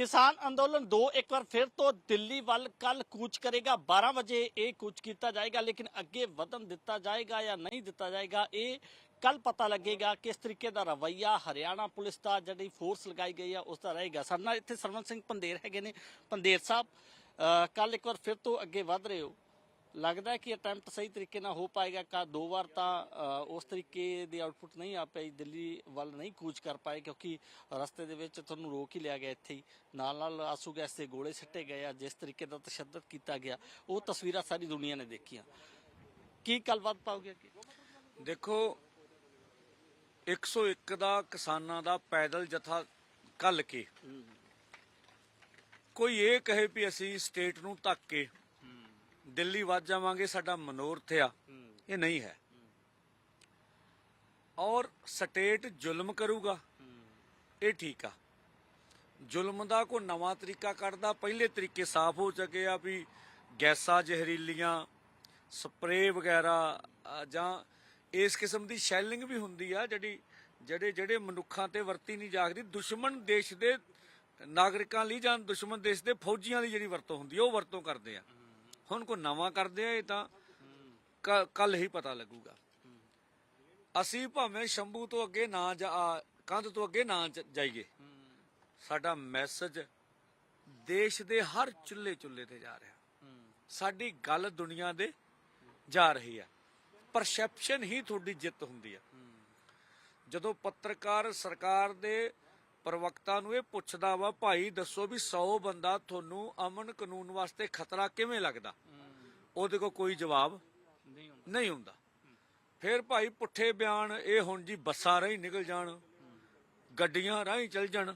ਕਿਸਾਨ ਅੰਦੋਲਨ 2 ਇੱਕ ਵਾਰ ਫਿਰ ਤੋਂ ਦਿੱਲੀ ਵੱਲ ਕੱਲ ਕੂਚ ਕਰੇਗਾ। 12 ਵਜੇ ਇਹ ਕੂਚ ਕੀਤਾ ਜਾਏਗਾ, ਲੇਕਿਨ ਅੱਗੇ ਵਧਣ ਦਿੱਤਾ ਜਾਏਗਾ ਜਾਂ ਨਹੀਂ ਦਿੱਤਾ ਜਾਏਗਾ, ਇਹ ਕੱਲ ਪਤਾ ਲੱਗੇਗਾ ਕਿਸ ਤਰੀਕੇ ਦਾ ਰਵਈਆ ਹਰਿਆਣਾ ਪੁਲਿਸ ਦਾ, ਜਿਹੜੀ ਫੋਰਸ ਲਗਾਈ ਗਈ ਆ ਉਸ ਦਾ ਰਹੇਗਾ। ਸਾਡੇ ਨਾਲ ਇੱਥੇ ਸਰਵਨ ਸਿੰਘ ਪੰਦੇਰ ਹੈਗੇ ਨੇ। ਪੰਦੇਰ ਸਾਹਿਬ ਕੱਲ ਇੱਕ ਵਾਰ ਫਿਰ ਤੋਂ ਅੱਗੇ ਵਧ ਰਹੇ ਹੋ। ਲੱਗਦਾ ਕਿ ਅਟੈਂਪਟ ਸਹੀ ਤਰੀਕੇ ਨਾਲ ਹੋ ਪਾਏਗਾ ਕਾ ਦੋ ਵਾਰ ਤਾਂ ਉਸ ਤਰੀਕੇ ਦੀ ਆਉਟਪੁੱਟ ਨਹੀਂ ਆ ਪਾਈ ਦਿੱਲੀ ਵੱਲ ਨਹੀਂ ਕੂਚ ਕਰ ਪਾਏ ਕਿਉਂਕਿ ਰਸਤੇ ਦੇ ਵਿੱਚ ਤੁਹਾਨੂੰ ਰੋਕ ਹੀ ਲਿਆ ਗਿਆ ਇੱਥੇ ਹੀ। ਨਾਲ ਨਾਲ ਆਸੂ ਗੈਸ ਦੇ ਗੋਲੇ ਸਿੱਟੇ ਗਏ ਆ ਜਿਸ ਤਰੀਕੇ ਦਾ ਤਸ਼ੱਦਦ ਕੀਤਾ ਗਿਆ ਉਹ ਤਸਵੀਰਾਂ ਸਾਰੀ ਦੁਨੀਆ ਨੇ ਦੇਖੀਆਂ। ਕੀ ਗੱਲਬਾਤ ਪਾਓਗੇ ਦੇਖੋ 101 ਦਾ ਕਿਸਾਨਾਂ ਦਾ ਪੈਦਲ ਜਥਾ ਕੱਲ ਕੇ ਕੋਈ ਇਹ ਕਹੇ ਵੀ ਅਸੀਂ ਸਟੇਟ ਨੂੰ ਧੱਕ ਕੇ ਦਿੱਲੀ ਵੱਜ ਜਾਵਾਂਗੇ, ਸਾਡਾ ਮਨੋਰਥ ਆ ਇਹ ਨਹੀਂ ਹੈ। ਔਰ ਸਟੇਟ ਜ਼ੁਲਮ ਕਰੂਗਾ। ਇਹ ਠੀਕ ਆ। ਜ਼ੁਲਮ ਦਾ ਕੋਈ ਨਵਾਂ ਤਰੀਕਾ ਕੱਢਦਾ, ਪਹਿਲੇ ਤਰੀਕੇ ਸਾਫ਼ ਹੋ ਚੁੱਕੇ ਆ ਵੀ ਗੈਸਾਂ ਜ਼ਹਿਰੀਲੀਆਂ ਸਪਰੇ ਵਗੈਰਾ ਜਾਂ ਇਸ ਕਿਸਮ ਦੀ ਸ਼ੈਲਿੰਗ ਵੀ ਹੁੰਦੀ ਆ, ਜਿਹੜੀ, ਜਿਹੜੇ ਜਿਹੜੇ ਮਨੁੱਖਾਂ ਤੇ ਵਰਤੀ ਨਹੀਂ ਜਾਗਦੀ। ਦੁਸ਼ਮਣ ਦੇਸ਼ ਦੇ ਨਾਗਰਿਕਾਂ ਲਈ ਜਾਂ ਦੁਸ਼ਮਣ ਦੇਸ਼ ਦੇ ਫੌਜੀਆਂ ਲਈ ਜਿਹੜੀ ਵਰਤੋਂ ਹੁੰਦੀ ਆ, ਉਹ ਵਰਤੋਂ ਕਰਦੇ ਆ। ਹੁਣ ਕੋਈ ਨਵਾਂ ਕਰਦੇ ਆ ਇਹ ਤਾਂ ਕੱਲ ਹੀ ਪਤਾ ਲੱਗੂਗਾ। ਅਸੀਂ ਭਾਵੇਂ ਸ਼ੰਭੂ ਤੋਂ ਅੱਗੇ ਨਾ ਜਾ ਕੰਧ ਤੋਂ ਅੱਗੇ ਨਾ ਜਾਈਏ। ਸਾਡਾ ਮੈਸੇਜ ਦੇਸ਼ ਦੇ ਹਰ ਚੁੱਲ੍ਹੇ ਚੁੱਲ੍ਹੇ ਤੇ ਜਾ ਰਿਹਾ। ਸਾਡੀ ਗੱਲ ਦੁਨੀਆ ਦੇ ਜਾ ਰਹੀ ਹੈ। ਪਰਸੈਪਸ਼ਨ ਹੀ ਤੁਹਾਡੀ ਜਿੱਤ ਹੁੰਦੀ ਹੈ। ਜਦੋਂ ਪੱਤਰਕਾਰ ਸਰਕਾਰ ਦੇ ਪ੍ਰਵਕਤਾ ਨੂੰ ਇਹ ਪੁੱਛਦਾ ਵਾ ਭਾਈ ਦੱਸੋ ਵੀ 100 ਬੰਦਾ ਤੁਹਾਨੂੰ ਅਮਨ ਕਾਨੂੰਨ ਵਾਸਤੇ ਖਤਰਾ ਕਿਵੇਂ ਲੱਗਦਾ? ਉਹਦੇ ਕੋਲ ਕੋਈ ਜਵਾਬ ਨਹੀਂ ਹੁੰਦਾ। ਫਿਰ ਭਾਈ ਪੁੱਠੇ ਬਿਆਨ ਇਹ ਹੁਣ ਜੀ ਬੱਸਾਂ ਰਾਹੀਂ ਨਿਕਲ ਜਾਣ ਗੱਡੀਆਂ ਰਾਹੀਂ ਚੱਲ ਜਾਣ।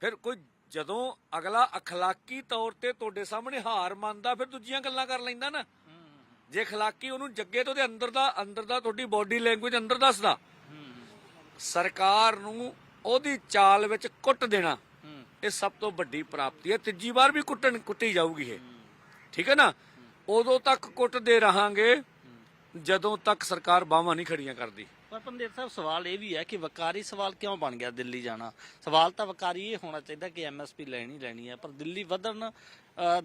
ਫਿਰ ਕੋਈ ਜਦੋਂ ਅਗਲਾ ਅਖਲਾਕੀ ਤੌਰ ਤੇ ਤੁਹਾਡੇ ਸਾਹਮਣੇ ਹਾਰ ਮੰਨਦਾ ਫਿਰ ਦੂਜੀਆਂ ਗੱਲਾਂ ਕਰ ਲੈਂਦਾ ਨਾ। ਜੇ ਅਖਲਾਕੀ ਉਹਨੂੰ ਜੱਗੇ ਤੋਂ ਦੇ ਅੰਦਰ ਦਾ ਅੰਦਰ ਦਾ ਤੁਹਾਡੀ ਬਾਡੀ ਲੈਂਗੁਏਜ ਅੰਦਰ ਦੱਸਦਾ। ਸਰਕਾਰ ਨੂੰ ਉਹਦੀ ਚਾਲ ਵਿੱਚ ਕੁੱਟ ਦੇਣਾ ਇਹ ਸਭ ਤੋਂ ਵੱਡੀ ਪ੍ਰਾਪਤੀ ਹੈ। ਤੀਜੀ ਵਾਰ ਵੀ ਕੁੱਟਣ ਕੁੱਟੀ ਜਾਊਗੀ ਇਹ। ਠੀਕ ਹੈ ਨਾ? ਉਦੋਂ ਤੱਕ ਕੁੱਟਦੇ ਰਹਾਂਗੇ ਜਦੋਂ ਤੱਕ ਸਰਕਾਰ ਬਾਹਾਂ ਨਹੀਂ ਖੜੀਆਂ ਕਰਦੀ। ਪਰ ਪੰਦੇਰ ਸਾਹਿਬ ਸਵਾਲ ਇਹ ਵੀ ਹੈ ਕਿ ਵਕਾਰੀ ਸਵਾਲ ਕਿਉਂ ਬਣ ਗਿਆ ਦਿੱਲੀ ਜਾਣਾ? ਸਵਾਲ ਤਾਂ ਵਕਾਰੀ ਇਹ ਹੋਣਾ ਚਾਹੀਦਾ ਕਿ ਐਮਐਸਪੀ ਲੈਣੀ ਲੈਣੀ ਹੈ ਪਰ ਦਿੱਲੀ ਵਧਣ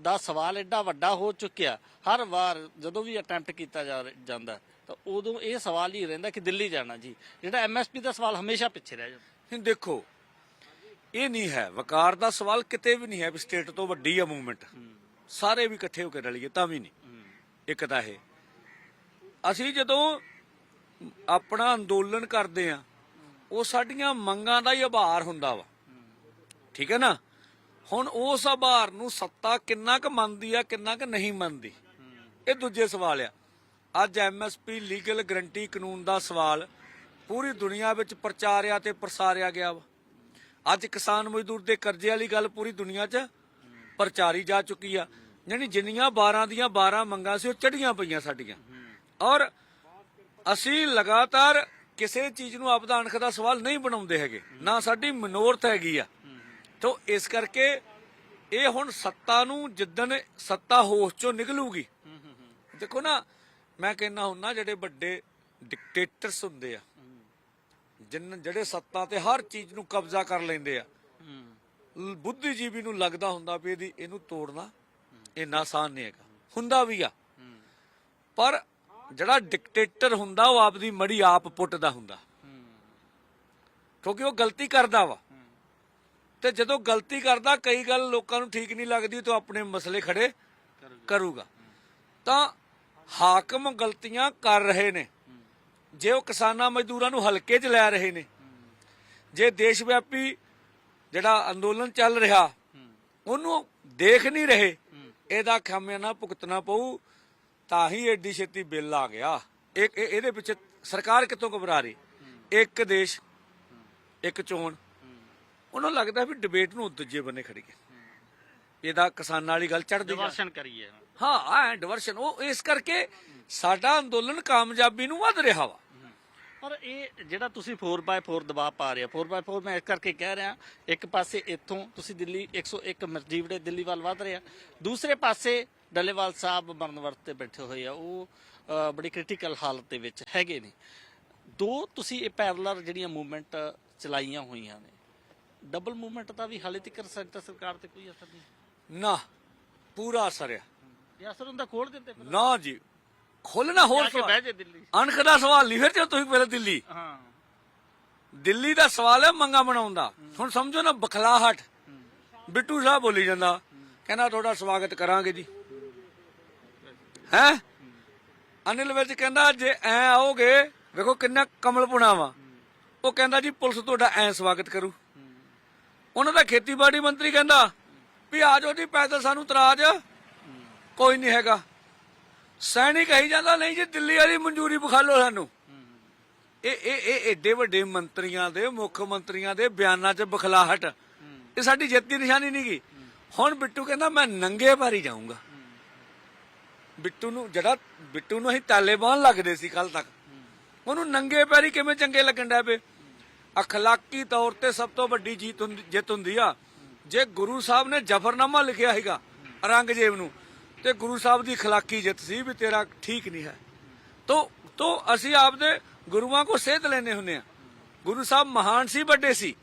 ਦਾ ਸਵਾਲ ਐਡਾ ਵੱਡਾ ਹੋ ਚੁੱਕਿਆ। ਹਰ ਵਾਰ ਜਦੋਂ ਵੀ ਅਟੈਂਪਟ ਕੀਤਾ ਜਾਂਦਾ ਤਾਂ ਉਦੋਂ ਇਹ ਸਵਾਲ ਹੀ ਰਹਿੰਦਾ ਕਿ ਦਿੱਲੀ ਜਾਣਾ ਜੀ। ਜਿਹੜਾ ਐਮਐਸਪੀ ਦਾ ਸਵਾਲ ਹਮੇਸ਼ਾ ਪਿੱਛੇ ਰਹਿ ਜਾਂਦਾ। ਹੁਣ ਦੇਖੋ, ਇਹ ਨਹੀਂ ਹੈ। ਵਕਾਰ ਦਾ ਸਵਾਲ ਕਿਤੇ ਵੀ ਨਹੀਂ ਹੈ ਵੀ ਸਟੇਟ ਤੋਂ ਵੱਡੀ ਆ ਮੂਵਮੈਂਟ। ਸਾਰੇ ਵੀ ਇਕੱਠੇ ਹੋ ਕੇ ਰਲੀਏ, ਤਾਂ ਵੀ ਨਹੀਂ। ਇੱਕ ਤਾਂ ਇਹ। ਅਸੀਂ ਜਦੋਂ ਆਪਣਾ ਅੰਦੋਲਨ ਕਰਦੇ ਆ ਉਹ ਸਾਡੀਆਂ ਮੰਗਾਂ ਦਾ ਹੀ ਆਭਾਰ ਹੁੰਦਾ ਵਾ। ਠੀਕ ਹੈ ਨਾ? ਹੁਣ ਉਸ ਆਭਾਰ ਨੂੰ ਸੱਤਾ ਕਿੰਨਾ ਕੁ ਮੰਨਦੀ ਆ, ਕਿੰਨਾ ਕੁ ਨਹੀਂ ਮੰਨਦੀ? ਇਹ ਦੂਜੇ ਸਵਾਲ ਆ। ਅੱਜ ਐਮਐਸਪੀ ਲੀਗਲ ਗਰੰਟੀ ਕਾਨੂੰਨ ਦਾ ਸਵਾਲ ਪੂਰੀ ਦੁਨੀਆ ਵਿੱਚ ਪ੍ਰਚਾਰਿਆ ਤੇ ਪ੍ਰਸਾਰਿਆ ਗਿਆ ਵਾ। ਅੱਜ ਕਿਸਾਨ ਮਜ਼ਦੂਰ ਦੇ ਕਰਜ਼ੇ ਵਾਲੀ ਗੱਲ ਪੂਰੀ ਦੁਨੀਆ 'ਚ ਪ੍ਰਚਾਰੀ ਜਾ ਚੁੱਕੀ ਆ। ਯਾਨੀ ਜਿੰਨੀਆਂ 12 ਦੀਆਂ 12 ਮੰਗਾਂ ਸੀ, ਉਹ ਚੜੀਆਂ ਪਈਆਂ ਸਾਡੀਆਂ। ਔਰ ਅਸੀਂ ਲਗਾਤਾਰ ਕਿਸੇ ਚੀਜ਼ ਨੂੰ ਆਪਦਾ ਅਣਖ ਦਾ ਸਵਾਲ ਨਹੀਂ ਬਣਾਉਂਦੇ ਹੈਗੇ। ਨਾ ਸਾਡੀ ਮਨੋਰਥ ਹੈਗੀ ਆ। ਤੋਂ ਇਸ ਕਰਕੇ ਇਹ ਹੁਣ ਸੱਤਾ ਨੂੰ ਜਿੱਦਣ ਸੱਤਾ ਹੋਸ਼ ਚੋਂ ਨਿਕਲੂਗੀ, ਦੇਖੋ ਨਾ, ਮੈਂ ਕਹਿੰਦਾ ਹੁੰਨਾ, ਜਿਹੜੇ ਵੱਡੇ ਡਿਕਟੇਟਰਸ ਹੁੰਦੇ ਆ ਜਿਨ ਜਿਹੜੇ ਸੱਤਾ ਤੇ ਹਰ ਚੀਜ਼ ਨੂੰ ਕਬਜ਼ਾ ਕਰ ਲੈਂਦੇ ਆ। ਲ- ਬੁੱਧੀਜੀਵੀ ਨੂੰ ਲੱਗਦਾ ਹੁੰਦਾ ਵੀ ਇਹਦੀ ਇਹਨੂੰ ਤੋੜਨਾ ਇੰਨਾ ਆਸਾਨ ਨਹੀਂ ਹੈਗਾ। ਹੁੰਦਾ ਵੀ ਆ। ਪਰ ਜਿਹੜਾ ਡਿਕਟੇਟਰ ਹੁੰਦਾ ਉਹ ਆਪਦੀ ਮੜੀ ਆਪ ਪੁੱਟਦਾ ਹੁੰਦਾ। ਕਿਉਂਕਿ ਉਹ ਗਲਤੀ ਕਰਦਾ ਵਾ। ਤੇ ਜਦੋਂ ਗਲਤੀ ਕਰਦਾ ਕਈ ਗੱਲ ਲੋਕਾਂ ਨੂੰ ਠੀਕ ਨਹੀਂ ਲੱਗਦੀ ਤਾਂ ਆਪਣੇ ਮਸਲੇ ਖੜੇ ਕਰੂਗਾ। ਤਾਂ ਹਾਕਮ ਗਲਤੀਆਂ ਕਰ ਰਹੇ ਨੇ। ਜੇ ਉਹ ਕਿਸਾਨਾਂ ਮਜ਼ਦੂਰਾਂ ਨੂੰ ਹਲਕੇ 'ਚ ਲੈ ਰਹੇ ਨੇ ਜੇ ਦੇਸ਼ ਵਿਆਪੀ ਜਿਹੜਾ ਅੰਦੋਲਨ ਚੱਲ ਰਿਹਾ ਉਹਨੂੰ ਦੇਖ ਨਹੀਂ ਰਹੇ ਇਹਦਾ ਖਾਮਿਆਨਾ ਭੁਗਤਣਾ ਪਊ ਤਾਂ ਹੀ ਐਡੀ ਛੇਤੀ ਬਿੱਲ ਆ ਗਿਆ। ਇੱਕ ਇਹ- ਇਹਦੇ ਪਿੱਛੇ ਸਰਕਾਰ ਕਿੱਥੋਂ ਘਬਰਾ ਰਹੀ? ਇੱਕ ਦੇਸ਼ ਇੱਕ ਚੋਣ। ਉਹਨਾਂ ਲੱਗਦਾ ਵੀ ਡਿਬੇਟ ਨੂੰ ਦੂਜੇ ਬੰਨੇ ਖੜੀ ਹੈ। ਇਹਦਾ ਕਿਸਾਨਾਂ ਵਾਲੀ ਗੱਲ ਚੜਦੀ ਡਿਵਰਸ਼ਨ ਕਰੀਏ। ਹਾਂ ਡਿਵਰਸ਼ਨ। ਉਹ ਇਸ ਕਰਕੇ ਸਾਡਾ ਅੰਦੋਲਨ ਕਾਮਯਾਬੀ ਨੂੰ ਵੱਧ ਰਿਹਾ ਵਾ। ਪਰ ਇਹ ਜਿਹੜਾ ਤੁਸੀਂ 4x4 ਦਬਾਅ ਪਾ ਰਹੇ ਹੋ 4x4 ਮੈਂ ਇਸ ਕਰਕੇ ਕਹਿ ਰਿਹਾ ਇੱਕ ਪਾਸੇ ਇੱਥੋਂ ਤੁਸੀਂ ਦਿੱਲੀ 101 ਮਰਜੀਵੜੇ ਦਿੱਲੀ ਵੱਲ ਵਧ ਰਿਹਾ ਦੂਸਰੇ ਪਾਸੇ ਡੱਲੇਵਾਲ ਸਾਹਿਬ ਮਰਨ ਵਰਤ ਤੇ ਬੈਠੇ ਹੋਏ ਆ ਉਹ ਬੜੀ ਕ੍ਰਿਟੀਕਲ ਹਾਲਤ ਦੇ ਵਿੱਚ ਹੈਗੇ ਨੇ। ਦੋ ਤੁਸੀਂ ਇਹ ਪੈਰਲਰ ਜਿਹੜੀਆਂ ਮੂਵਮੈਂਟ ਚਲਾਈਆਂ ਹੋਈਆਂ ਨੇ ਡਬਲ ਮੂਵਮੈਂਟ ਦਾ ਵੀ ਹਾਲੇ ਤੱਕ ਸੈਂਟਰ ਸਰਕਾਰ ਤੇ ਕੋਈ ਅਸਰ ਨਹੀਂ। ਨਾ ਪੂਰਾ ਅਸਰ ਆ। ਜੇ ਅਸਰ ਹੁੰਦਾ ਖੋਲ ਦਿੰਦੇ ਨਾ ਜੀ ਖੋਲਣਾ ਹੋਰ ਜਾ ਕੇ ਸਵਾਲ। ਬਹਿ ਜੇ ਦਿੱਲੀ। ਅਣਖ ਦਾ ਸਵਾਲ ਨਹੀਂ ਫਿਰ ਜੇ ਤੁਸੀਂ ਪਹਿਲਾਂ ਦਿੱਲੀ। ਹਾਂ। ਦਿੱਲੀ ਦਾ ਸਵਾਲ ਹੈ ਮੰਗਾ ਬਣਾਉਣ ਦਾ। ਹੁਣ ਸਮਝੋ ਨਾ ਬਖਲਾਹਟ। ਬਿੱਟੂ ਸਾਹਿਬ ਬੋਲੀ ਜਾਂਦਾ। ਕਹਿੰਦਾ ਤੁਹਾਡਾ ਸਵਾਗਤ ਕਰਾਂਗੇ ਜੀ। ਹੈ? ਅਨਿਲ ਵਿੱਚ ਕਹਿੰਦਾ ਜੇ ਐ ਆਓਗੇ ਵੇਖੋ ਕਿੰਨਾ ਕਮਲਪੁਣਾ ਵਾ। ਉਹ ਕਹਿੰਦਾ ਜੀ ਪੁਲਿਸ ਤੁਹਾਡਾ ਐ ਸਵਾਗਤ ਕਰੂ। ਉਹਨਾਂ ਦਾ ਖੇਤੀਬਾੜੀ ਮੰਤਰੀ ਕਹਿੰਦਾ ਵੀ ਆ ਜਾਓ ਜੀ ਪੈਦਲ ਸਾਨੂੰ ਤਰਾਜ। ਕੋਈ ਨਹੀਂ ਹੈਗਾ। ਸੈਨਿਕ ਕਹੀ ਜਾਂਦਾ ਨਹੀਂ ਜੀ, ਦਿੱਲੀ ਵਾਲੀ ਮਨਜ਼ੂਰੀ ਬਖਾਲੋ ਸਾਨੂੰ। ਇਹ ਇਹ ਇਹ ਏਡੇ ਵੱਡੇ ਮੰਤਰੀਆਂ ਦੇ, ਮੁੱਖ ਮੰਤਰੀਆਂ ਦੇ ਬਿਆਨਾਂ 'ਚ ਬਖਲਾਹਟ। ਇਹ ਸਾਡੀ ਜਿੱਤ ਦੀ ਨਿਸ਼ਾਨੀ ਨਹੀਂ ਗੀ। ਹੁਣ ਬਿੱਟੂ ਕਹਿੰਦਾ, ਮੈਂ ਨੰਗੇ ਭਾਰੀ ਜਾਊਂਗਾ। ਬਿੱਟੂ ਨੂੰ, ਜਿਹੜਾ ਬਿੱਟੂ ਨੂੰ ਅਸੀਂ ਤਾਲੇਬਾਨ ਲੱਗਦੇ ਸੀ ਕੱਲ ਤੱਕ, ਉਹਨੂੰ ਨੰਗੇ ਪੈਰੀ ਕਿਵੇਂ ਚੰਗੇ ਲੱਗਣ ਡੈ ਪਏ? ਅਖਲਾਕੀ ਤੌਰ ਤੇ ਸਭ ਤੋਂ ਵੱਡੀ ਜੀਤ ਜਿੱਤ ਹੁੰਦੀ ਆ। ਜੇ ਗੁਰੂ ਸਾਹਿਬ ਨੇ ਜਫਰਨਾਮਾ ਲਿਖਿਆ ਹੈਗਾ ਔਰੰਗਜ਼ੇਬ ਨੂੰ ਤੇ ਗੁਰੂ ਸਾਹਿਬ ਦੀ ਖਲਾਕੀ ਜਿੱਤ ਸੀ ਵੀ ਤੇਰਾ ਠੀਕ ਨਹੀਂ ਹੈ। ਤੋ ਤੋ ਅਸੀਂ ਆਪਦੇ ਗੁਰੂਆਂ ਕੋ ਸੇਧ ਲੈਨੇ ਹੁੰਨੇ ਆ ਗੁਰੂ ਸਾਹਿਬ ਮਹਾਨ ਸੀ, ਵੱਡੇ ਸੀ।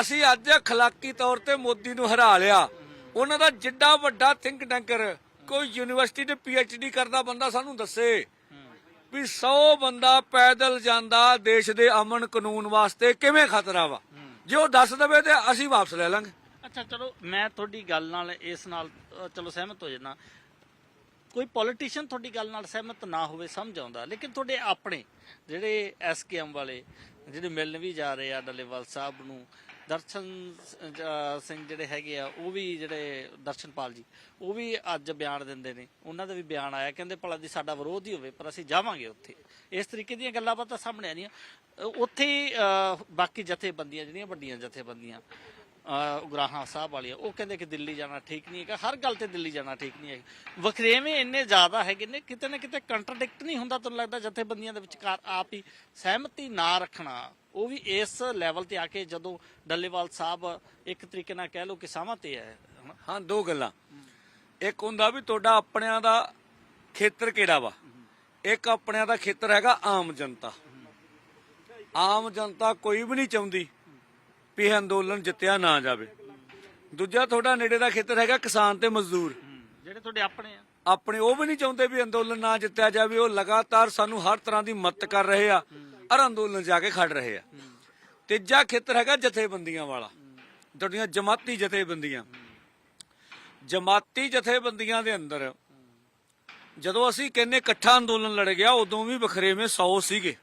ਅਸੀਂ ਅੱਜ ਖਲਾਕੀ ਤੌਰ ਤੇ ਮੋਦੀ ਨੂੰ ਹਰਾ ਲਿਆ। ਉਹਨਾਂ ਦਾ ਜਿੱਡਾ ਵੱਡਾ ਥਿੰਕ ਟੈਂਕਰ ਕੋਈ ਯੂਨੀਵਰਸਿਟੀ ਦੇ ਡੀ ਕਰਦਾ ਬੰਦਾ ਸਾਨੂੰ ਦੱਸੇ ਵੀ 100 ਬੰਦਾ ਪੈਦਲ ਜਾਂਦਾ ਦੇਸ਼ ਦੇ ਅਮਨ ਕਾਨੂੰਨ ਵਾਸਤੇ ਕਿਵੇਂ ਖਤਰਾ ਵਾ। ਜੇ ਉਹ ਦੱਸ ਦਵੇ ਤੇ ਅਸੀਂ ਵਾਪਸ ਲੈ ਲਾਂਗੇ। ਅੱਛਾ ਚਲੋ ਮੈਂ ਤੁਹਾਡੀ ਗੱਲ ਨਾਲ ਇਸ ਨਾਲ ਚਲੋ ਸਹਿਮਤ ਹੋ ਜਾਣਾ ਕੋਈ ਪੋਲੀਟੀਸ਼ੀਅਨ ਤੁਹਾਡੀ ਗੱਲ ਨਾਲ ਸਹਿਮਤ ਨਾ ਹੋਵੇ ਸਮਝ ਆਉਂਦਾ। ਲੇਕਿਨ ਤੁਹਾਡੇ ਆਪਣੇ ਜਿਹੜੇ ਐਸਕੇਐਮ ਵਾਲੇ ਜਿਹੜੇ ਮਿਲਣ ਵੀ ਜਾ ਰਹੇ ਆ ਡੱਲੇਵਾਲ ਸਾਹਿਬ ਨੂੰ ਦਰਸ਼ਨ ਸਿੰਘ ਜਿਹੜੇ ਹੈਗੇ ਆ ਉਹ ਵੀ ਜਿਹੜੇ ਦਰਸ਼ਨਪਾਲ ਜੀ ਉਹ ਵੀ ਅੱਜ ਬਿਆਨ ਦਿੰਦੇ ਨੇ। ਉਹਨਾਂ ਦਾ ਵੀ ਬਿਆਨ ਆਇਆ ਕਹਿੰਦੇ ਭਲਾ ਦੀ ਸਾਡਾ ਵਿਰੋਧ ਹੀ ਹੋਵੇ ਪਰ ਅਸੀਂ ਜਾਵਾਂਗੇ ਉੱਥੇ। ਇਸ ਤਰੀਕੇ ਦੀਆਂ ਗੱਲਾਂ ਬਾਤਾਂ ਸਾਹਮਣੇ ਆਣੀਆਂ ਉੱਥੇ ਹੀ, ਬਾਕੀ ਜਥੇਬੰਦੀਆਂ ਜਿਹੜੀਆਂ ਵੱਡੀਆਂ ਜਥੇਬੰਦੀਆਂ ਉਗਰਾਹਾਂ ਸਾਹਿਬ ਵਾਲੀਆਂ ਉਹ ਕਹਿੰਦੇ ਕਿ ਦਿੱਲੀ ਜਾਣਾ ਠੀਕ ਨਹੀਂ ਹੈਗਾ। ਹਰ ਗੱਲ ਤੇ ਦਿੱਲੀ ਜਾਣਾ ਠੀਕ ਨਹੀਂ ਹੈ ਵਖਰੇਵੇਂ ਇੰਨੇ ਜ਼ਿਆਦਾ ਹੈਗੇ ਨੇ, ਕਿਤੇ ਨਾ ਕਿਤੇ ਕੰਟਰਡਿਕਟ ਨਹੀਂ ਹੁੰਦਾ ਤੁਹਾਨੂੰ ਲੱਗਦਾ ਜਥੇਬੰਦੀਆਂ ਦੇ ਵਿਚਕਾਰ ਆਪ ਹੀ ਸਹਿਮਤੀ ਨਾ ਰੱਖਣਾ। ਉਹ ਵੀ ਇਸ ਲੈਵਲ ਤੇ ਆ ਕੇ ਜਦੋਂ ਡੱਲੇਵਾਲ ਸਾਹਿਬ ਇੱਕ ਤਰੀਕੇ ਨਾਲ ਕਹਿ ਲਓ ਕਿ ਸਾਹਾਂ ਤੇ ਹੈ। ਹਾਂ, ਦੋ ਗੱਲਾਂ। ਇੱਕ ਹੁੰਦਾ ਵੀ ਤੁਹਾਡਾ ਆਪਣਿਆਂ ਦਾ ਖੇਤਰ ਕਿਹੜਾ ਵਾ? ਇੱਕ ਆਪਣਿਆਂ ਦਾ ਖੇਤਰ ਹੈਗਾ ਆਮ ਜਨਤਾ। ਆਮ ਜਨਤਾ ਕੋਈ ਵੀ ਨਹੀਂ ਚਾਹੁੰਦੀ ਵੀ ਇਹ ਅੰਦੋਲਨ ਜਿੱਤਿਆ ਨਾ ਜਾਵੇ। ਦੂਜਾ ਤੁਹਾਡਾ ਨੇੜੇ ਦਾ ਖੇਤਰ ਹੈਗਾ ਕਿਸਾਨ ਤੇ ਮਜ਼ਦੂਰ। ਜਿਹੜੇ ਤੁਹਾਡੇ ਆਪਣੇ ਆ। ਆਪਣੇ ਉਹ ਵੀ ਨਹੀਂ ਚਾਹੁੰਦੇ ਵੀ ਅੰਦੋਲਨ ਨਾ ਜਿੱਤਿਆ ਜਾਵੇ ਉਹ ਲਗਾਤਾਰ ਸਾਨੂੰ ਹਰ ਤਰ੍ਹਾਂ ਦੀ ਮਦਦ ਕਰ ਰਹੇ ਆ ਔਰ ਅੰਦੋਲਨ ਜਾ ਕੇ ਖੜ ਰਹੇ ਆ। ਤੀਜਾ ਖੇਤਰ ਹੈਗਾ ਜਥੇਬੰਦੀਆਂ ਵਾਲਾ। ਤੁਹਾਡੀਆਂ ਜਮਾਤੀ ਜਥੇਬੰਦੀਆਂ। ਜਮਾਤੀ ਜਥੇਬੰਦੀਆਂ ਦੇ ਅੰਦਰ ਜਦੋਂ ਅਸੀਂ ਕਹਿੰਨੇ ਇਕੱਠਾ ਅੰਦੋਲਨ ਲੜ ਗਿਆ ਉਦੋਂ ਵੀ ਵਖਰੇਵੇਂ 100 ਸੀਗੇ।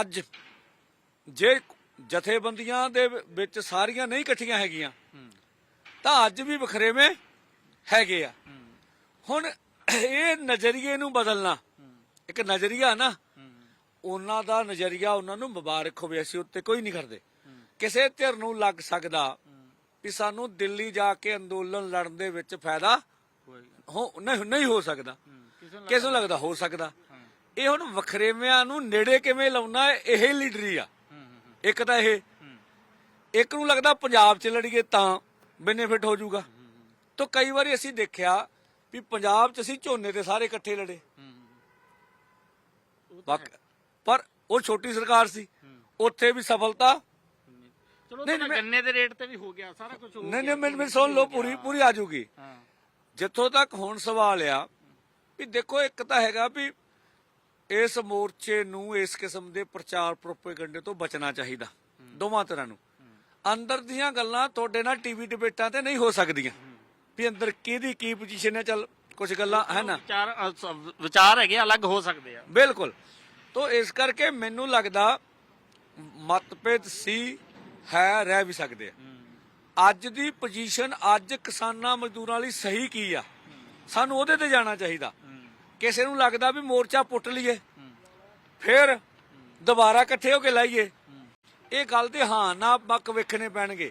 ਅੱਜ ਜੇ ਜਥੇਬੰਦੀਆਂ ਦੇ ਵਿੱਚ ਸਾਰੀਆਂ ਨਹੀਂ ਇਕੱਠੀਆਂ ਹੈਗੀਆਂ। ਤਾਂ ਅੱਜ ਵੀ ਵਖਰੇਵੇਂ ਹੈਗੇ ਆ। ਹੁਣ ਇਹ ਨਜ਼ਰੀਏ ਨੂੰ ਬਦਲਣਾ ਇੱਕ ਨਜ਼ਰੀਆ ਨਾ ਉਹਨਾਂ ਦਾ ਨਜ਼ਰੀਆ ਉਹਨਾਂ ਨੂੰ ਮੁਬਾਰਕ ਹੋਵੇ ਅਸੀਂ ਉੱਤੇ ਕੋਈ ਨਹੀਂ ਕਰਦੇ ਕਿਸੇ ਧਿਰ ਨੂੰ ਲੱਗ ਸਕਦਾ ਵੀ ਸਾਨੂੰ ਦਿੱਲੀ ਜਾ ਕੇ ਅੰਦੋਲਨ ਲੜਨ ਦੇ ਵਿੱਚ ਫਾਇਦਾ ਹੋ ਨਹੀਂ ਨਹੀਂ ਹੋ ਸਕਦਾ। ਕਿਸ ਨੂੰ ਲੱਗਦਾ ਹੋ ਸਕਦਾ। ਇਹ ਹੁਣ ਵਖਰੇਵਿਆਂ ਨੂੰ ਨੇੜੇ ਕਿਵੇਂ ਲਾਉਣਾ ਇਹ ਲੀਡਰੀ ਆ। ਇੱਕ ਤਾਂ ਇਹ ਇੱਕ ਨੂੰ ਲੱਗਦਾ ਪੰਜਾਬ 'ਚ ਲੜੀਏ ਤਾਂ ਬੈਨੀਫਿਟ ਹੋ ਜਾਊਗਾ। ਤਾਂ ਕਈ ਵਾਰੀ ਅਸੀਂ ਦੇਖਿਆ ਵੀ ਪੰਜਾਬ 'ਚ ਅਸੀਂ ਝੋਨੇ ਤੇ ਸਾਰੇ ਇਕੱਠੇ ਲੜੇ। ਪਰ ਉਹ ਛੋਟੀ ਸਰਕਾਰ ਸੀ। ਉੱਥੇ ਵੀ ਸਫਲਤਾ। ਚਲੋ ਮੈਂ- ਗੰਨੇ ਦੇ ਰੇਟ ਤੇ ਵੀ ਹੋ ਗਿਆ ਸਾਰਾ ਕੁਝ ਹੋ ਨਹੀਂ ਨਹੀਂ ਮੈਨੂੰ ਸੁਣ ਲਓ ਪੂਰੀ ਪੂਰੀ ਆ ਜਾਊਗੀ। ਹਾਂ। ਜਿੱਥੋਂ ਤੱਕ ਹੁਣ ਸਵਾਲ ਆ ਵੀ ਦੇਖੋ ਇੱਕ ਤਾਂ ਹੈਗਾ ਵੀ ਇਸ ਮੋਰਚੇ ਨੂੰ ਇਸ ਕਿਸਮ ਦੇ ਪ੍ਰਚਾਰ ਪ੍ਰੋਪੇਗੰਡੇ ਤੋਂ ਬਚਣਾ ਚਾਹੀਦਾ ਦੋਵਾਂ ਤਰ੍ਹਾਂ ਨੂੰ। ਅੰਦਰ ਦੀਆਂ ਗੱਲਾਂ ਤੁਹਾਡੇ ਨਾਲ ਟੀਵੀ ਡਿਬੇਟਾਂ ਤੇ ਨਹੀਂ ਹੋ ਸਕਦੀਆਂ। ਵੀ ਅੰਦਰ ਕਿਹਦੀ ਕੀ ਪੋਜੀਸ਼ਨ ਹੈ ਚੱਲ ਕੁਝ ਗੱਲਾਂ ਹੈ ਨਾ? ਵਿਚਾਰ ਵਿਚਾਰ ਹੈਗੇ ਅਲੱਗ ਹੋ ਸਕਦੇ ਆ। ਬਿਲਕੁਲ। ਤੋਂ ਇਸ ਕਰਕੇ ਮੈਨੂੰ ਲੱਗਦਾ ਮਤਭੇਦ ਸੀ ਹੈ ਰਹਿ ਵੀ ਸਕਦੇ ਆ। ਅੱਜ ਦੀ ਪੋਜੀਸ਼ਨ ਅੱਜ ਕਿਸਾਨਾਂ ਮਜ਼ਦੂਰਾਂ ਲਈ ਸਹੀ ਕੀ ਆ? ਸਾਨੂੰ ਉਹਦੇ ਤੇ ਜਾਣਾ ਚਾਹੀਦਾ। ਕਿਸੇ ਨੂੰ ਲੱਗਦਾ ਵੀ ਮੋਰਚਾ ਪੁੱਟ ਲਈਏ, ਫਿਰ ਦੁਬਾਰਾ ਇਕੱਠੇ ਹੋ ਕੇ ਲਾਈਏ। ਇਹ ਗੱਲ ਤੇ ਹਾਂ ਨਾ ਬੱਕ ਵੇਖਣੇ ਪੈਣਗੇ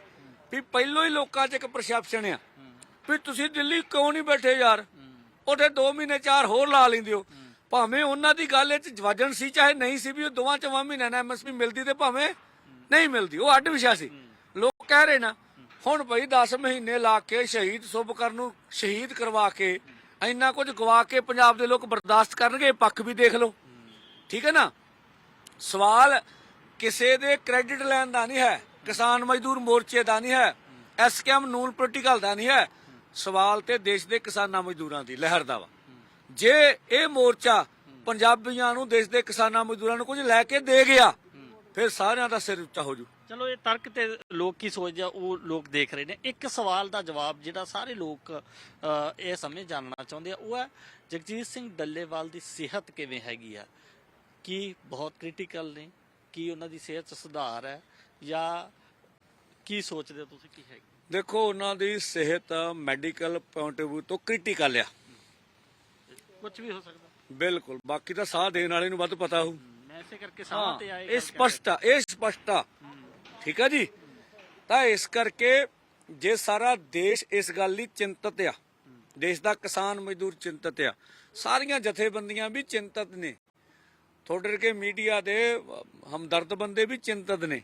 ਵੀ ਪਹਿਲੋਂ ਹੀ ਲੋਕਾਂ 'ਚ ਇੱਕ ਪਰਸੈਪਸ਼ਨ ਆ ਵੀ ਤੁਸੀਂ ਦਿੱਲੀ ਕਿਉਂ ਨਹੀਂ ਬੈਠੇ ਯਾਰ? ਉਹਦੇ 2 ਮਹੀਨੇ ਚਾਰ ਹੋਰ ਲਾ ਲੈਂਦੇ ਹੋ। ਭਾਵੇਂ ਉਹਨਾਂ ਦੀ ਗੱਲ ਇਹ ਵਜਨ ਸੀ, ਚਾਹੇ ਨਹੀਂ ਸੀ ਵੀ ਉਹ ਦੋਵਾਂ ਚਵਾਂ ਮਹੀਨਿਆਂ ਨਾਲ ਐਮਐਸਪੀ ਮਿਲਦੀ ਤੇ ਭਾਵੇਂ ਨਹੀਂ ਮਿਲਦੀ, ਉਹ ਅੱਡ ਵਿਸ਼ਾ ਸੀ। ਲੋਕ ਕਹਿ ਰਹੇ ਨਾ, ਹੁਣ ਭਈ 10 ਮਹੀਨੇ ਲਾ ਕੇ ਸ਼ਹੀਦ, ਸੁਭ ਕਰਨ ਨੂੰ ਸ਼ਹੀਦ ਕਰਵਾ ਕੇ ਇੰਨਾ ਕੁਝ ਗਵਾ ਕੇ ਪੰਜਾਬ ਦੇ ਲੋਕ ਬਰਦਾਸ਼ਤ ਕਰਨਗੇ, ਪੱਖ ਵੀ ਦੇਖ ਲਓ। ਠੀਕ ਹੈ ਨਾ? ਸਵਾਲ ਕਿਸੇ ਦੇ ਕ੍ਰੈਡਿਟ ਲੈਣ ਦਾ ਨਹੀਂ ਹੈ, ਕਿਸਾਨ ਮਜ਼ਦੂਰ ਮੋਰਚੇ ਦਾ ਨਹੀਂ ਹੈ ਐਸਕੇਐਮ ਨੂਨ ਪੋਲੀਟੀਕਲ ਦਾ ਨਹੀਂ ਹੈ, ਸਵਾਲ ਤੇ ਦੇਸ਼ ਦੇ ਕਿਸਾਨਾਂ ਮਜ਼ਦੂਰਾਂ ਦੀ ਲਹਿਰ ਦਾ ਵਾ। ਜੇ ਇਹ ਮੋਰਚਾ ਪੰਜਾਬੀਆਂ ਨੂੰ, ਦੇਸ਼ ਦੇ ਕਿਸਾਨਾਂ ਮਜ਼ਦੂਰਾਂ ਨੂੰ ਕੁਝ ਲੈ ਕੇ ਦੇ ਗਿਆ, ਫਿਰ ਸਾਰਿਆਂ ਦਾ ਸਿਰ ਉੱਚਾ ਹੋ ਜੂ। ਚਲੋ ਇਹ ਤਰਕ ਤੇ ਲੋਕ ਕੀ ਸੋਚਦੇ ਆ ਉਹ ਲੋਕ ਦੇਖ ਰਹੇ ਨੇ। ਇੱਕ ਸਵਾਲ ਦਾ ਜਵਾਬ ਜਿਹੜਾ ਸਾਰੇ ਲੋਕ ਇਹ ਸਮਝ ਜਾਣਨਾ ਚਾਹੁੰਦੇ ਆ ਉਹ ਹੈ ਜਗਜੀਤ ਸਿੰਘ ਡੱਲੇਵਾਲ ਦੀ ਸਿਹਤ ਕਿਵੇਂ ਹੈਗੀ ਆ? ਕੀ ਬਹੁਤ ਕ੍ਰਿਟੀਕਲ ਨੇ? ਕੀ ਉਹਨਾਂ ਦੀ ਸਿਹਤ 'ਚ ਸੁਧਾਰ ਹੈ? ਜਾਂ ਕੀ ਸੋਚਦੇ ਹੋ ਤੁਸੀਂ ਕੀ ਹੈਗੀ? ਦੇਖੋ ਉਹਨਾਂ ਦੀ ਸਿਹਤ ਮੈਡੀਕਲ ਪੁਆਇੰਟ ਆਫ View ਤੋਂ ਕ੍ਰਿਟੀਕਲ ਆ। ਕੁਝ ਵੀ ਹੋ ਸਕਦਾ। ਬਿਲਕੁਲ। ਬਾਕੀ ਤਾਂ ਸਾਹ ਦੇਣ ਵਾਲੇ ਨੂੰ ਵੱਧ ਪਤਾ ਹੋਊ। ਮੈਂ ਇਸੇ ਕਰਕੇ ਸਮਾਂ ਹਾਂ ਤੇ ਆਏ ਇਹ ਸਪਸ਼ਟ ਆ ਇਹ ਸਪਸ਼ਟ ਆ। ਠੀਕ ਆ ਜੀ? ਤਾਂ ਇਸ ਕਰਕੇ ਜੇ ਸਾਰਾ ਦੇਸ਼ ਇਸ ਗੱਲ ਲਈ ਚਿੰਤਤ ਆ, ਦੇਸ਼ ਦਾ ਕਿਸਾਨ ਮਜ਼ਦੂਰ ਚਿੰਤਤ ਆ, ਸਾਰੀਆਂ ਜਥੇਬੰਦੀਆਂ ਵੀ ਚਿੰਤਤ ਨੇ। ਤੁਹਾਡੇ ਕੇ ਮੀਡੀਆ ਦੇ ਹਮਦਰਦ ਬੰਦੇ ਵੀ ਚਿੰਤਤ ਨੇ,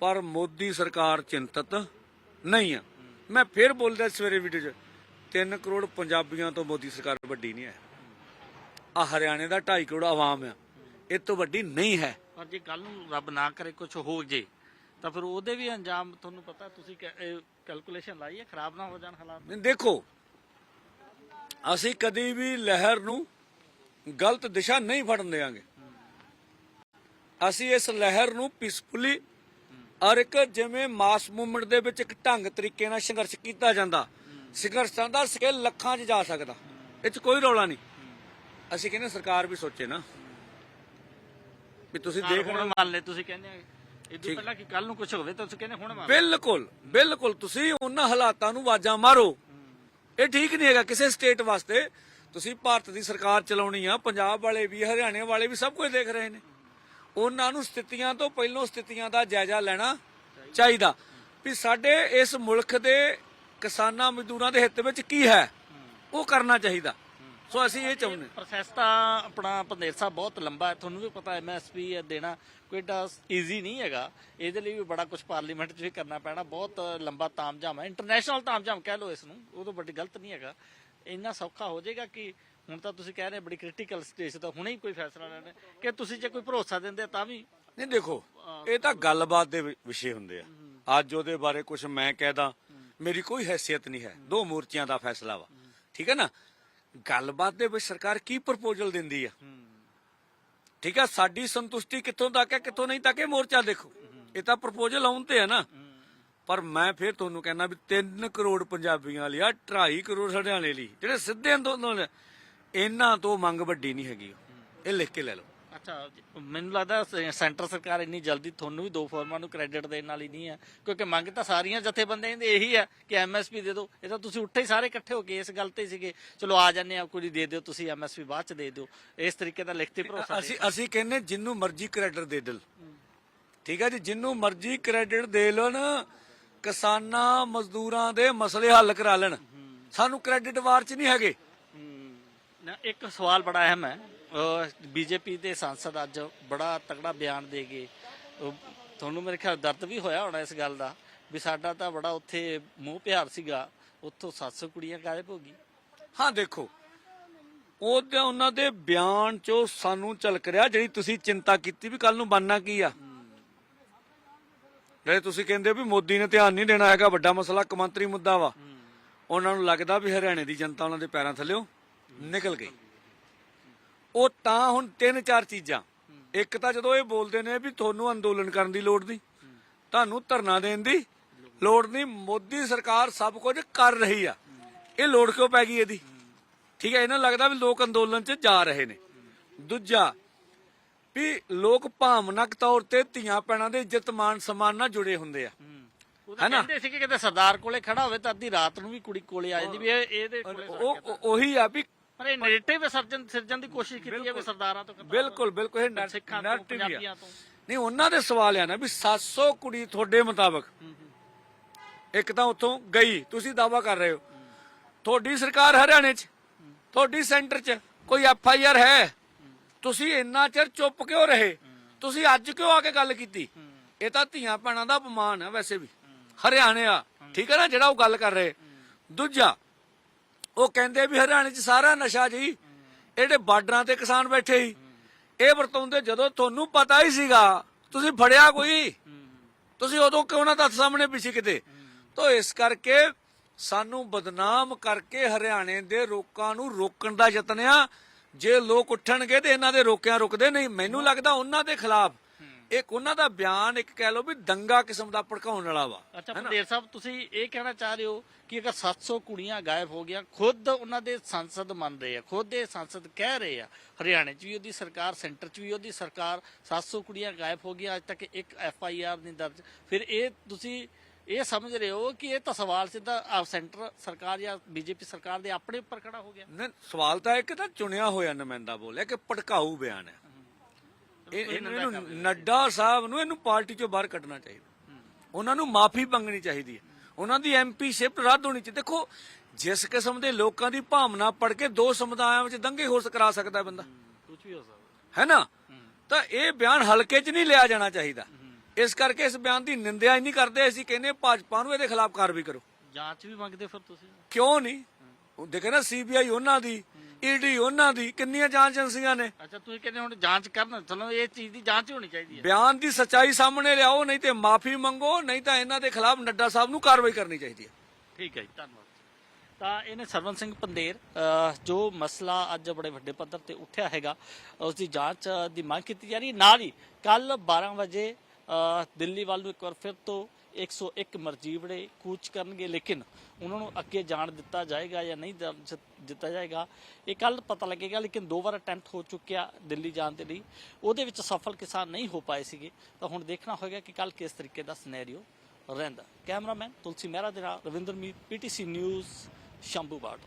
ਪਰ ਮੋਦੀ ਸਰਕਾਰ ਚਿੰਤਤ ਨਹੀਂ ਆ। ਮੈਂ ਫਿਰ ਬੋਲਦਾ ਸਵੇਰੇ ਵੀਡੀਓ 'ਚ 3 ਕਰੋੜ ਪੰਜਾਬੀਆਂ ਤੋਂ ਮੋਦੀ ਸਰਕਾਰ ਵੱਡੀ ਨਹੀਂ ਹੈ। ਆ ਹਰਿਆਣੇ ਦਾ 2.5 ਕਰੋੜ ਆਵਾਮ ਆ, ਇਹ ਤੋਂ ਵੱਡੀ ਨਹੀਂ ਹੈ। ਪਰ ਜੇ ਕੱਲ ਨੂੰ ਰੱਬ ਨਾ ਕਰੇ ਕੁਝ ਹੋ ਜੇ ਤਾਂ ਫਿਰ ਉਹਦੇ ਵੀ ਅੰਜਾਮ ਤੁਹਾਨੂੰ ਪਤਾ ਤੁਸੀਂ ਕੈਲਕੂਲੇਸ਼ਨ ਲਾਈ ਹੈ ਖਰਾਬ ਨਾ ਹੋ ਜਾਣ ਹਾਲਾਤ। ਦੇਖੋ ਅਸੀਂ ਕਦੀ ਵੀ ਲਹਿਰ ਨੂੰ ਗਲਤ ਦਿਸ਼ਾ ਨਹੀਂ ਫੜਨ ਦੇਵਾਂਗੇ ਅਸੀਂ ਇਸ ਲਹਿਰ ਨੂੰ ਪੀਸਫੁਲੀ ਔਰ ਇੱਕ ਜਿਵੇਂ ਮਾਸ ਮੂਵਮੈਂਟ ਦੇ ਵਿੱਚ ਇੱਕ ਢੰਗ ਤਰੀਕੇ ਨਾਲ ਸੰਘਰਸ਼ ਕੀਤਾ ਜਾਂਦਾ ਸੰਘਰਸ਼ਾਂ ਦਾ ਸਕੇਲ ਲੱਖਾਂ 'ਚ ਜਾ ਸਕਦਾ ਇਹ 'ਚ ਕੋਈ ਰੌਲਾ ਨਹੀਂ। ਅਸੀਂ ਕਹਿੰਦੇ ਸਰਕਾਰ ਵੀ ਸੋਚੇ ਨਾ। ਵੀ ਤੁਸੀਂ ਦੇਖ ਰਹੇ ਮੰਨ ਲੈ ਤੁਸੀਂ ਕਹਿੰਦੇ ਆ ਇਹ ਤੋਂ ਪਹਿਲਾਂ ਕਿ ਕੱਲ ਨੂੰ ਕੁਝ ਹੋਵੇ ਤਾਂ ਤੁਸੀਂ ਕਹਿੰਦੇ ਹੁਣ ਮੰਨ ਲਓ। ਬਿਲਕੁਲ ਬਿਲਕੁਲ ਤੁਸੀਂ ਉਹਨਾਂ ਹਾਲਾਤਾਂ ਨੂੰ ਆਵਾਜ਼ਾਂ ਮਾਰੋ। ਇਹ ਠੀਕ ਨਹੀਂ ਹੈਗਾ ਕਿਸੇ ਸਟੇਟ ਵਾਸਤੇ। ਤੁਸੀਂ ਭਾਰਤ ਦੀ ਸਰਕਾਰ ਚਲਾਉਣੀ ਆ ਪੰਜਾਬ ਵਾਲੇ ਵੀ ਹਰਿਆਣੇ ਵਾਲੇ ਵੀ ਸਭ ਕੁਝ ਦੇਖ ਰਹੇ ਨੇ। ਉਹਨਾਂ ਨੂੰ ਸਥਿਤੀਆਂ ਤੋਂ ਪਹਿਲਾਂ ਸਥਿਤੀਆਂ ਦਾ ਜਾਇਜ਼ਾ ਲੈਣਾ ਚਾਹੀਦਾ। ਵੀ ਸਾਡੇ ਇਸ ਮੁਲਕ ਦੇ ਕਿਸਾਨਾਂ ਮਜ਼ਦੂਰਾਂ ਦੇ ਹਿੱਤ ਵਿੱਚ ਕੀ ਹੈ ਉਹ ਕਰਨਾ ਚਾਹੀਦਾ। ਸੋ ਅਸੀਂ ਇਹ ਚਾਹੁੰਦੇ ਪ੍ਰੋਸੈਸ ਤਾਂ ਆਪਣਾ ਪੰਦੇਰ ਸਾਹਿਬ ਬਹੁਤ ਲੰਬਾ ਹੈ ਤੁਹਾਨੂੰ ਵੀ ਪਤਾ ਐਮਐਸਪੀ ਦੇਣਾ ਕੋਈ ਏਡਾ ਈਜ਼ੀ ਨਹੀਂ ਹੈਗਾ। ਇਹਦੇ ਲਈ ਵੀ ਬੜਾ ਕੁਝ ਪਾਰਲੀਮੈਂਟ 'ਚ ਵੀ ਕਰਨਾ ਪੈਣਾ ਬਹੁਤ ਲੰਬਾ ਤਾਮਝਾਮ ਹੈ। ਇੰਟਰਨੈਸ਼ਨਲ ਤਾਮਝਾਮ ਕਹਿ ਲਓ ਇਸ ਨੂੰ ਉਹ ਤਾਂ ਵੱਡੀ ਗਲਤ ਨਹੀਂ ਹੈਗਾ। ਇੰਨਾ ਸੌਖਾ ਹੋ ਜਾਏਗਾ ਕਿ ਹੁਣ ਤਾਂ ਤੁਸੀਂ ਕਹਿ ਰਹੇ ਬੜੀ ਕ੍ਰਿਟੀਕਲ ਸਟੇਜ ਤਾਂ ਹੁਣੇ ਹੀ ਕੋਈ ਫੈਸਲਾ ਲੈਣਾ ਕਿ ਤੁਸੀਂ ਜੇ ਕੋਈ ਭਰੋਸਾ ਦਿੰਦੇ ਤਾਂ ਵੀ ਨਹੀਂ ਦੇਖੋ ਇਹ ਤਾਂ ਗੱਲਬਾਤ ਦੇ ਵਿਸ਼ੇ ਹੁੰਦੇ ਆ। ਅੱਜ ਉਹਦੇ ਬਾਰੇ ਕੁਝ ਮੈਂ ਕਹਿਦਾ ਮੇਰੀ ਕੋਈ ਹੈਸੀਅਤ ਨਹੀਂ ਹੈ। ਦੋ ਮੂਰਤੀਆਂ ਦਾ ਫੈਸਲਾ ਵਾ। ਠੀਕ ਹੈ ਨਾ? ਗੱਲਬਾਤ ਦੇ ਵਿੱਚ ਸਰਕਾਰ ਕੀ ਪ੍ਰਪੋਜ਼ਲ ਦਿੰਦੀ ਆ? ਠੀਕ ਹੈ ਸਾਡੀ ਸੰਤੁਸ਼ਟੀ ਕਿੱਥੋਂ ਤੱਕ ਹੈ ਕਿੱਥੋਂ ਨਹੀਂ ਤੱਕ ਇਹ ਮੋਰਚਾ ਦੇਖੋ। ਇਹ ਤਾਂ ਪ੍ਰਪੋਜ਼ਲ ਆਉਣ ਤੇ ਹੈ ਨਾ। ਪਰ ਮੈਂ ਫਿਰ ਤੁਹਾਨੂੰ ਕਹਿੰਦਾ ਵੀ 3 ਕਰੋੜ ਪੰਜਾਬੀਆਂ ਲਈ ਆ 2.5 ਕਰੋੜ ਹਰਿਆਣੇ ਲਈ ਜਿਹੜੇ ਸਿੱਧੇ ਅੰਦੋਲਨ ਇਹਨਾਂ ਤੋਂ ਮੰਗ ਵੱਡੀ ਨਹੀਂ ਹੈਗੀ। ਇਹ ਲਿਖ ਕੇ ਲੈ ਲਓ। ਅੱਛਾ ਮੈਨੂੰ ਲੱਗਦਾ ਸ- ਸੈਂਟਰ ਸਰਕਾਰ ਇੰਨੀ ਜਲਦੀ ਤੁਹਾਨੂੰ ਵੀ ਦੋ ਫੋਰਮਾਂ ਨੂੰ ਕ੍ਰੈਡਿਟ ਦੇਣ ਵਾਲੀ ਨਹੀਂ ਹੈ। ਕਿਉਂਕਿ ਮੰਗ ਤਾਂ ਸਾਰੀਆਂ ਜਥੇਬੰਦੀਆਂ ਦੀ ਇਹੀ ਹੈ ਕਿ ਐਮਐਸਪੀ ਦੇ ਦਿਓ। ਇਹ ਤਾਂ ਤੁਸੀਂ ਉੱਠੇ ਹੀ ਸਾਰੇ ਇਕੱਠੇ ਹੋ ਕੇ ਇਸ ਗੱਲ ਤੇ ਹੀ ਸੀਗੇ। ਚਲੋ ਆ ਜਾਂਦੇ ਆ ਕੁਝ ਦੇ ਦਿਓ ਤੁਸੀਂ ਐਮਐਸਪੀ ਬਾਅਦ ਚ ਦੇ ਦਿਓ। ਇਸ ਤਰੀਕੇ ਦਾ ਲਿਖਤੀ ਭਰੋਸਾ ਅਸੀਂ ਅਸੀਂ ਕਹਿੰਨੇ ਜਿੰਨੂੰ ਮਰਜ਼ੀ ਕ੍ਰੈਡਿਟ ਦੇ ਦੇਣ ਠੀਕ ਹੈ ਜੀ ਜਿੰਨੂੰ ਮਰਜ਼ੀ ਕ੍ਰੈਡਿਟ ਦੇ ਲੈਣ ਕਿਸਾਨਾਂ ਮਜ਼ਦੂਰਾਂ ਦੇ ਮਸਲੇ ਹੱਲ ਕਰਾ ਲੈਣ। ਸਾਨੂੰ ਕ੍ਰੈਡਿਟ ਵਾਰ ਚ ਨਹੀਂ ਹੈਗੇ। ਹਮ, ਨਾ ਇੱਕ ਸਵਾਲ ਬੜਾ ਅਹਿਮ ਹੈ। ਬੀਜੇਪੀ ਦੇ ਸੰਸਦ ਅੱਜ ਬੜਾ ਤਕੜਾ ਬਿਆਨ ਦੇ ਗਏ ਉਹ ਤੁਹਾਨੂੰ ਮੇਰੇ ਖਿਆਲ ਦਰਦ ਵੀ ਹੋਇਆ ਹੋਣਾ ਇਸ ਗੱਲ ਦਾ ਵੀ ਸਾਡਾ ਤਾਂ ਬੜਾ ਉੱਥੇ ਮੂੰਹ ਪਿਆਰ ਸੀਗਾ ਉੱਥੋਂ 700 ਕੁੜੀਆਂ ਗਾਇਬ ਹੋ ਗਈ। ਹਾਂ ਦੇਖੋ ਉਹਦੇ ਉਹਨਾਂ ਦੇ ਬਿਆਨ ਚੋਂ ਸਾਨੂੰ ਝਲਕ ਰਿਹਾ ਜਿਹੜੀ ਤੁਸੀਂ ਚਿੰਤਾ ਕੀਤੀ ਵੀ ਕੱਲ ਨੂੰ ਬਣਨਾ ਕੀ ਆ। ਜਿਹੜੇ ਤੁਸੀਂ ਕਹਿੰਦੇ ਵੀ ਮੋਦੀ ਨੇ ਧਿਆਨ ਨਹੀਂ ਦੇਣਾ ਹੈਗਾ ਵੱਡਾ ਮਸਲਾ ਕਮੰਤਰੀ ਮੁੱਦਾ ਵਾ। ਉਹਨਾਂ ਨੂੰ ਲੱਗਦਾ ਵੀ ਹਰਿਆਣੇ ਦੀ ਜਨਤਾ ਉਹਨਾਂ ਦੇ ਪੈਰਾਂ ਥੱਲੇੋਂ ਨਿਕਲ ਗਈ। ਉਹ ਤਾਂ ਹੁਣ ਤਿੰਨ ਚਾਰ ਚੀਜ਼ਾਂ। ਇੱਕ ਤਾਂ ਜਦੋਂ ਇਹ ਬੋਲਦੇ ਨੇ ਵੀ ਤੁਹਾਨੂੰ ਅੰਦੋਲਨ ਕਰਨ ਦੀ ਲੋੜ ਨਹੀਂ ਤੁਹਾਨੂੰ ਧਰਨਾ ਦੇਣ ਦੀ ਲੋੜ ਨਹੀਂ ਮੋਦੀ ਸਰਕਾਰ ਸਭ ਕੁਝ ਕਰ ਰਹੀ ਆ। ਇਹ ਲੋੜ ਕਿਉਂ ਪੈ ਗਈ ਇਹਦੀ? ਠੀਕ ਹੈ ਇਹਨਾਂ ਨੂੰ ਲੱਗਦਾ ਵੀ ਲੋਕ ਅੰਦੋਲਨ 'ਚ ਜਾ ਰਹੇ ਨੇ। ਦੂਜਾ ਵੀ ਲੋਕ ਭਾਵਨਾਕ ਤੌਰ ਤੇ ਧੀਆਂ ਭੈਣਾਂ ਦੇ ਇੱਜ਼ਤ ਮਾਨ ਸਨਮਾਨ ਨਾਲ ਜੁੜੇ ਹੁੰਦੇ ਆ। ਤਾਂ ਹੈਨਾ? ਕਹਿੰਦੇ ਸੀ ਕਿ ਕਿਤੇ ਸਰਦਾਰ ਕੋਲੇ ਖੜਾ ਹੋਵੇ ਤਾਂ ਅੱਧੀ ਰਾਤ ਨੂੰ ਵੀ ਕੁੜੀ ਕੋਲੇ ਆ ਜਾਂਦੀ ਵੀ ਇਹ ਇਹਦੇ ਉਹ- ਉਹੀ ਆ ਵੀ ਪਰ ਇਹ ਨੈਰੇਟਿਵ ਸਿਰਜਣ ਸਿਰਜਣ ਦੀ ਕੋਸ਼ਿਸ਼ ਕੀਤੀ ਹੈ ਵੀ ਸਰਦਾਰਾਂ ਤੋਂ ਬਿਲਕੁਲ ਬਿਲਕੁਲ ਇਹ ਨਰ- ਸਿੱਖਾਂ ਤੋਂ narrative ਹੀ ਆ। ਪੰਜਾਬੀਆਂ ਤੋਂ। ਨਹੀਂ ਉਹਨਾਂ ਦੇ ਸਵਾਲ ਆ ਨਾ ਵੀ 700 ਕੁੜੀ ਤੁਹਾਡੇ ਮੁਤਾਬਕ ਇੱਕ ਤਾਂ ਉੱਥੋਂ ਗਈ ਤੁਸੀਂ ਦਾਵਾ ਕਰ ਰਹੇ ਹੋ। ਤੁਹਾਡੀ ਸਰਕਾਰ ਹਰਿਆਣੇ 'ਚ ਤੁਹਾਡੀ ਸੈਂਟਰ 'ਚ ਕੋਈ ਐਫ ਆਈ ਆਰ ਹੈ? ਤੁਸੀਂ ਇੰਨਾ ਚਿਰ ਚੁੱਪ ਕਿਉਂ ਰਹੇ? ਤੁਸੀਂ ਅੱਜ ਕਿਉਂ ਆ ਕੇ ਗੱਲ ਕੀਤੀ? ਇਹ ਤਾਂ ਧੀਆਂ ਭੈਣਾਂ ਦਾ ਅਪਮਾਨ ਹੈ ਵੈਸੇ ਵੀ। ਹਰਿਆਣੇ ਆ ਠੀਕ ਹੈ ਨਾ ਜਿਹੜਾ ਉਹ ਗੱਲ ਕਰ ਰਹੇ। ਦੂਜਾ ਉਹ ਕਹਿੰਦੇ ਵੀ ਹਰਿਆਣੇ 'ਚ ਸਾਰਾ ਨਸ਼ਾ ਜੀ, ਇਹਦੇ ਬਾਰਡਰਾਂ ਤੇ ਕਿਸਾਨ ਬੈਠੇ ਸੀ। ਇਹ ਵਰਤੋਂਦੇ ਜਦੋਂ ਤੁਹਾਨੂੰ ਪਤਾ ਹੀ ਸੀਗਾ, ਤੁਸੀਂ ਫੜਿਆ ਕੋਈ? ਤੁਸੀਂ ਉਦੋਂ ਕਿਉਂ ਨਾ ਦੱਸ ਸਾਹਮਣੇ ਪਿੱਛੇ ਕਿਤੇ? ਤਾਂ ਇਸ ਕਰਕੇ ਸਾਨੂੰ ਬਦਨਾਮ ਕਰਕੇ ਹਰਿਆਣੇ ਦੇ ਲੋਕਾਂ ਨੂੰ ਰੋਕਣ ਦਾ ਯਤਨ ਆ। ਜੇ ਲੋਕ ਉੱਠਣਗੇ ਤੇ ਇਹਨਾਂ ਦੇ ਰੋਕਿਆਂ ਰੁਕਦੇ ਨਹੀਂ। ਮੈਨੂੰ ਲੱਗਦਾ ਉਹਨਾਂ ਦੇ ਖਿਲਾਫ ਇੱਕ ਉਹਨਾਂ ਦਾ ਬਿਆਨ ਇੱਕ ਕਹਿ ਲਓ ਵੀ ਦੰਗਾ ਕਿਸਮ ਦਾ ਭੜਕਾਉਣ ਵਾਲਾ ਵਾ ਅੱਛਾ ਪੰਦੇਰ ਸਾਹਿਬ ਤੁਸੀਂ ਇਹ ਕਹਿਣਾ ਚਾਹ ਰਹੇ ਹੋ ਕਿ ਅਗਰ 700 ਕੁੜੀਆਂ ਗਾਇਬ ਹੋ ਗਈਆਂ ਖੁਦ ਉਹਨਾਂ ਦੇ ਸੰਸਦ ਮੰਨ ਰਹੇ ਆ ਖੁਦ ਦੇ ਸੰਸਦ ਕਹਿ ਰਹੇ ਆ। ਹਰਿਆਣੇ 'ਚ ਵੀ ਉਹਦੀ ਸਰਕਾਰ ਸੈਂਟਰ 'ਚ ਵੀ ਉਹਦੀ ਸਰਕਾਰ 700 ਕੁੜੀਆਂ ਗਾਇਬ ਹੋ ਗਈਆਂ ਅੱਜ ਤੱਕ ਇੱਕ ਐਫ ਆਈ ਆਰ ਨਹੀਂ ਦਰਜ। ਫਿਰ ਇਹ ਤੁਸੀਂ ਇਹ ਸਮਝ ਰਹੇ ਹੋ ਕਿ ਇਹ ਤਾਂ ਸਵਾਲ ਸਿੱਧਾ ਸੈਂਟਰ ਸਰਕਾਰ ਜਾਂ ਬੀਜੇਪੀ ਸਰਕਾਰ ਦੇ ਆਪਣੇ ਉੱਪਰ ਖੜਾ ਹੋ ਗਿਆ? ਨਹੀਂ ਸਵਾਲ ਤਾਂ ਇੱਕ ਤਾਂ ਚੁਣਿਆ ਹੋਇਆ ਨੁਮਾਇੰਦਾ ਬੋਲਿਆ ਕਿ ਭੜਕਾਊ ਬਿਆਨ ਹੈ। ਇਹ ਇਹਨੂੰ। ਨੱਡਾ ਸਾਹਿਬ ਨੂੰ ਇਹਨੂੰ ਪਾਰਟੀ ਚੋਂ ਬਾਹਰ ਕੱਢਣਾ ਚਾਹੀਦਾ। ਉਹਨਾਂ ਨੂੰ ਮਾਫੀ ਮੰਗਣੀ ਚਾਹੀਦੀ ਹੈ। ਉਹਨਾਂ ਦੀ ਐਮਪੀ ਸ਼ਿਪ ਰੱਦ ਹੋਣੀ ਚਾਹੀਦੀ। ਦੇਖੋ ਜਿਸ ਕਿਸਮ ਦੇ ਲੋਕਾਂ ਦੀ ਭਾਵਨਾ ਪੜ ਕੇ ਦੋ ਸਮੁਦਾਇਆਂ ਵਿੱਚ ਦੰਗੇ ਹੋ ਕਰਾ ਸਕਦਾ ਬੰਦਾ। ਕੁਝ ਵੀ ਹੋ ਸਕਦਾ। ਹੈ ਨਾ? ਤਾਂ ਇਹ ਬਿਆਨ ਹਲਕੇ 'ਚ ਨਹੀਂ ਲਿਆ ਜਾਣਾ ਚਾਹੀਦਾ। ਇਸ ਕਰਕੇ ਇਸ ਬਿਆਨ ਦੀ ਨਿੰਦਿਆ ਹੀ ਨਹੀਂ ਕਰਦੇ। ਅਸੀਂ ਕਹਿੰਦੇ ਭਾਜਪਾ ਨੂੰ ਇਹਦੇ ਖਿਲਾਫ ਕਾਰਵਾਈ ਕਰੋ। ਜਾਂਚ ਵੀ ਮੰਗਦੇ ਫਿਰ ਤੁਸੀਂ। ਕਿਉਂ ਨਹੀਂ? ਉਹ ਦੇਖੇ ਨਾ ਸੀਬੀਆਈ ਉਹਨਾਂ ਦੀ ਈਡੀ ਉਹਨਾਂ ਦੀ ਕਿੰਨੀਆਂ ਜਾਂਚ ਏਜੰਸੀਆਂ ਨੇ। ਅੱਛਾ ਤੁਸੀਂ ਕਹਿੰਦੇ ਹੁਣ ਜਾਂਚ ਕਰਨ ਤੁਹਾਨੂੰ ਇਹ ਚੀਜ਼ ਦੀ ਜਾਂਚ ਹੋਣੀ ਚਾਹੀਦੀ ਹੈ। ਬਿਆਨ ਦੀ ਸੱਚਾਈ ਸਾਹਮਣੇ ਲਿਆਓ ਨਹੀਂ ਤੇ ਮਾਫੀ ਮੰਗੋ ਨਹੀਂ ਤਾਂ ਇਹਨਾਂ ਦੇ ਖਿਲਾਫ ਨੱਡਾ ਸਾਹਿਬ ਨੂੰ ਕਾਰਵਾਈ ਕਰਨੀ ਚਾਹੀਦੀ ਹੈ। ਠੀਕ ਹੈ ਜੀ ਧੰਨਵਾਦ। ਤਾਂ ਇਹਨੇ ਸਰਵਨ ਸਿੰਘ ਪੰਦੇਰ ਅਹ, ਜੋ ਮਸਲਾ ਅੱਜ ਬੜੇ ਵੱਡੇ ਪੱਧਰ ਤੇ ਉੱਠਿਆ ਹੈਗਾ ਉਸ ਦੀ ਜਾਂਚ ਅਹ, ਦੀ ਮੰਗ ਕੀਤੀ ਜਾ ਰਹੀ ਹੈ। ਨਾਲ ਹੀ ਕੱਲ 12 ਵਜੇ ਅਹ, ਦਿੱਲੀ ਵੱਲ ਨੂੰ ਇੱਕ ਵਾਰ ਫਿਰ ਤੋਂ 101 ਮਰਜੀਵੜੇ ਕੂਚ ਕਰਨਗੇ, ਲੇਕਿਨ ਉਹਨਾਂ ਨੂੰ ਅੱਗੇ ਜਾਣ ਦਿੱਤਾ ਜਾਏਗਾ ਜਾਂ ਨਹੀਂ ਜਾ- ਦਿੱਤਾ ਜਾਏਗਾ, ਇਹ ਕੱਲ ਪਤਾ ਲੱਗੇਗਾ, ਲੇਕਿਨ ਦੋ ਵਾਰ ਅਟੈਂਪਟ ਹੋ ਚੁੱਕਿਆ ਦਿੱਲੀ ਜਾਣ ਦੇ ਲਈ। ਉਹਦੇ ਵਿੱਚ ਸਫਲ ਕਿਸਾਨ ਨਹੀਂ ਹੋ ਪਾਏ ਸੀਗੇ। ਤਾਂ ਹੁਣ ਦੇਖਣਾ ਹੋਏਗਾ ਕਿ ਕੱਲ ਕਿਸ ਤਰੀਕੇ ਦਾ ਸਿਨੈਰੀਓ ਰਹਿੰਦਾ। ਕੈਮਰਾਮੈਨ ਤੁਲਸੀ ਮਹਿਰਾ ਦੇ ਨਾਲ ਰਵਿੰਦਰ ਮੀਤ, ਪੀਟੀਸੀ ਨਿਊਜ਼ ਸ਼ੰਭੂ ਬਾਟ